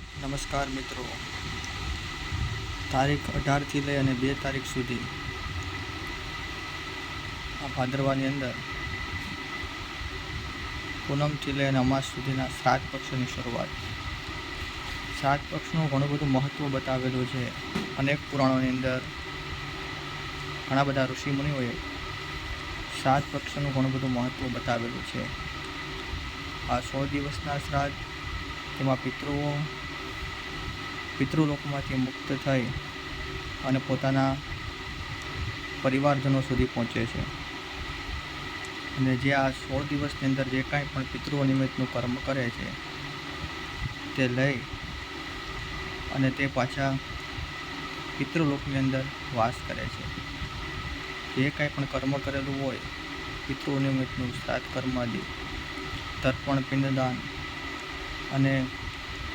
નમસ્કાર મિત્રો. તારીખ અઢારથી લઈ અને બે તારીખ સુધી આ ભાદરવાની અંદર પૂનમથી લઈ અને અમાસ સુધીના સાત પક્ષોની શરૂઆત. સાત પક્ષનું ઘણું બધું મહત્ત્વ બતાવેલું છે. અનેક પુરાણોની અંદર ઘણા બધા ઋષિમુનિઓએ સાત પક્ષનું ઘણું બધું મહત્ત્વ બતાવેલું છે. આ સો દિવસના શ્રાદ્ધ તેમાં પિતૃઓ પિતૃલોકમાંથી મુક્ત થઈ અને પોતાના પરિવારજનો સુધી પહોંચે છે. અને જે આ સોળ દિવસની અંદર જે કાંઈ પણ પિતૃઓ નિમિત્તનું કર્મ કરે છે, તે લઈ અને તે પાછા પિતૃલોકની અંદર વાસ કરે છે. જે કાંઈ પણ કર્મ કરેલું હોય પિતૃ નિમિત્તનું શ્રાદ્ધ કર્મદિ, તર્પણ, પિંડદાન અને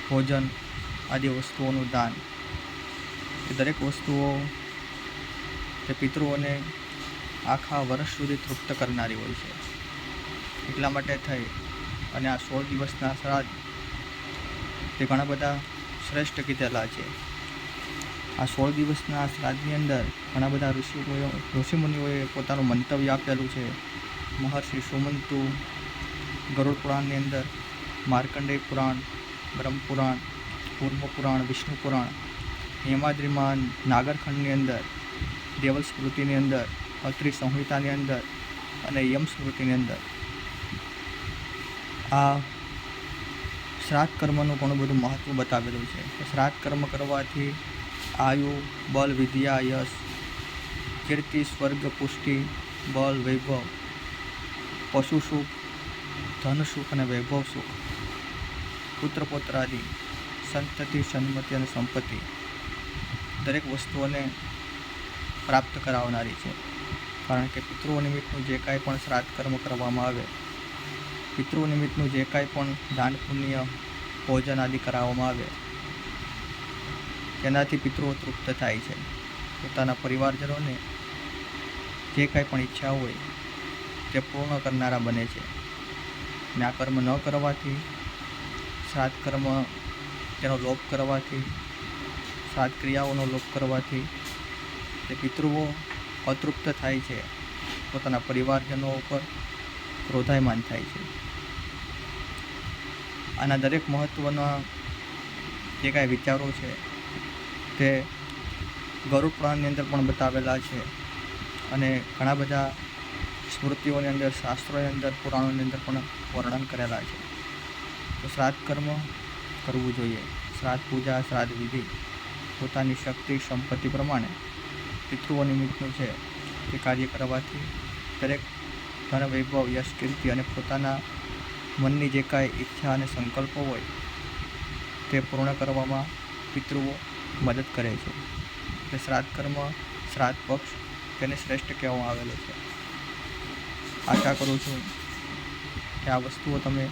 ભોજન આદિ વસ્તુઓનું દાન. એ દરેક વસ્તુઓ તે પિતૃઓને આખા વર્ષ સુધી તૃપ્ત કરનારી હોય છે. એટલા માટે થઈ. અને આ સોળ દિવસના શ્રાદ્ધ તે ઘણા બધા શ્રેષ્ઠ કીધેલા છે. આ સોળ દિવસના શ્રાદ્ધની અંદર ઘણા બધા ઋષિમુનિઓ ઋષિમુનિઓએ પોતાનું મંતવ્ય આપેલું છે. મહર્ષિ સુમંતુ ગરુડ પુરાણની અંદર માર્કંડેય પુરાણ બ્રહ્મ પુરાણ કૂર્મ પુરાણ, વિષ્ણુ પુરાણ હેમાદ્રીમાં નાગરખંડની અંદર, દેવલ સ્મૃતિની અંદર, અત્રિ સંહિતાની અંદર અને યમ સ્મૃતિની અંદર. આ શ્રાદ્ધ કર્મનું ઘણું બધું મહત્ત્વ બતાવેલું છે. શ્રાદ્ધ કર્મ કરવાથી આયુ, બલ, વિદ્યા, યશ, કીર્તિ, સ્વર્ગ, પુષ્ટિ, બલ, વૈભવ, પશુ સુખ, ધન સુખ અને વૈભવ સુખ પુત્ર પૌત્ર સંતતિ, સન્મતિ અને સંપત્તિ દરેક વસ્તુઓને પ્રાપ્ત કરાવનારી છે. કારણ કે પિતૃઓ નિમિત્તનું જે કાંઈ પણ શ્રાદ્ધ કર્મ કરવામાં આવે, પિતૃ નિમિત્તનું જે કાંઈ પણ દાન, પુણ્ય, ભોજન આદિ કરાવવામાં આવે, તેનાથી પિતૃઓ તૃપ્ત થાય છે. પોતાના પરિવારજનોને જે કાંઈ પણ ઈચ્છા હોય, તે પૂર્ણ કરનારા બને છે. ને આ કર્મ ન કરવાથી શ્રાદ્ધ કર્મ તેનો લોપ કરવાથી સાત ક્રિયાઓનો લોપ કરવાથી તે પિતૃઓ અતૃપ્ત થાય છે. પોતાના પરિવારજનો ઉપર ક્રોધાયમાન થાય છે. આના દરેક મહત્ત્વના જે કાંઈ વિચારો છે, તે ગરુડ પુરાણની અંદર પણ બતાવેલા છે અને ઘણા બધા સ્મૃતિઓની અંદર, શાસ્ત્રોની અંદર, પુરાણોની અંદર પણ વર્ણન કરેલા છે. તો શ્રાદ્ધ કર્મ કરવું જોઈએ. શ્રાદ્ધ પૂજા, શ્રાદ્ધ વિધિ પોતાની શક્તિ, સંપત્તિ પ્રમાણે પિતૃઓ નિમિત્તનું છે તે કાર્ય કરવાથી દરેક ધન યશ, કીર્તિ અને પોતાના મનની જે કાંઈ ઈચ્છા અને સંકલ્પો હોય તે પૂર્ણ કરવામાં પિતૃઓ મદદ કરે છે. એટલે શ્રાદ્ધ કર્મ, શ્રાદ્ધ પક્ષ તેને શ્રેષ્ઠ કહેવામાં આવેલો છે. આશા કરું છું કે આ વસ્તુઓ તમે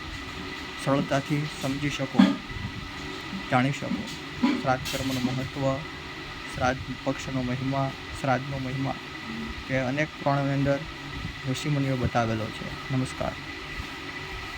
સરળતાથી સમજી શકો. જાણી શકો. શ્રાદ્ધ કર્મનું મહત્ત્વ શ્રાદ્ધ પક્ષનો મહિમા, શ્રાદ્ધનો મહિમા કે અનેક પુરાણોની અંદર ઋષિમુનિઓ બતાવેલો છે. નમસ્કાર.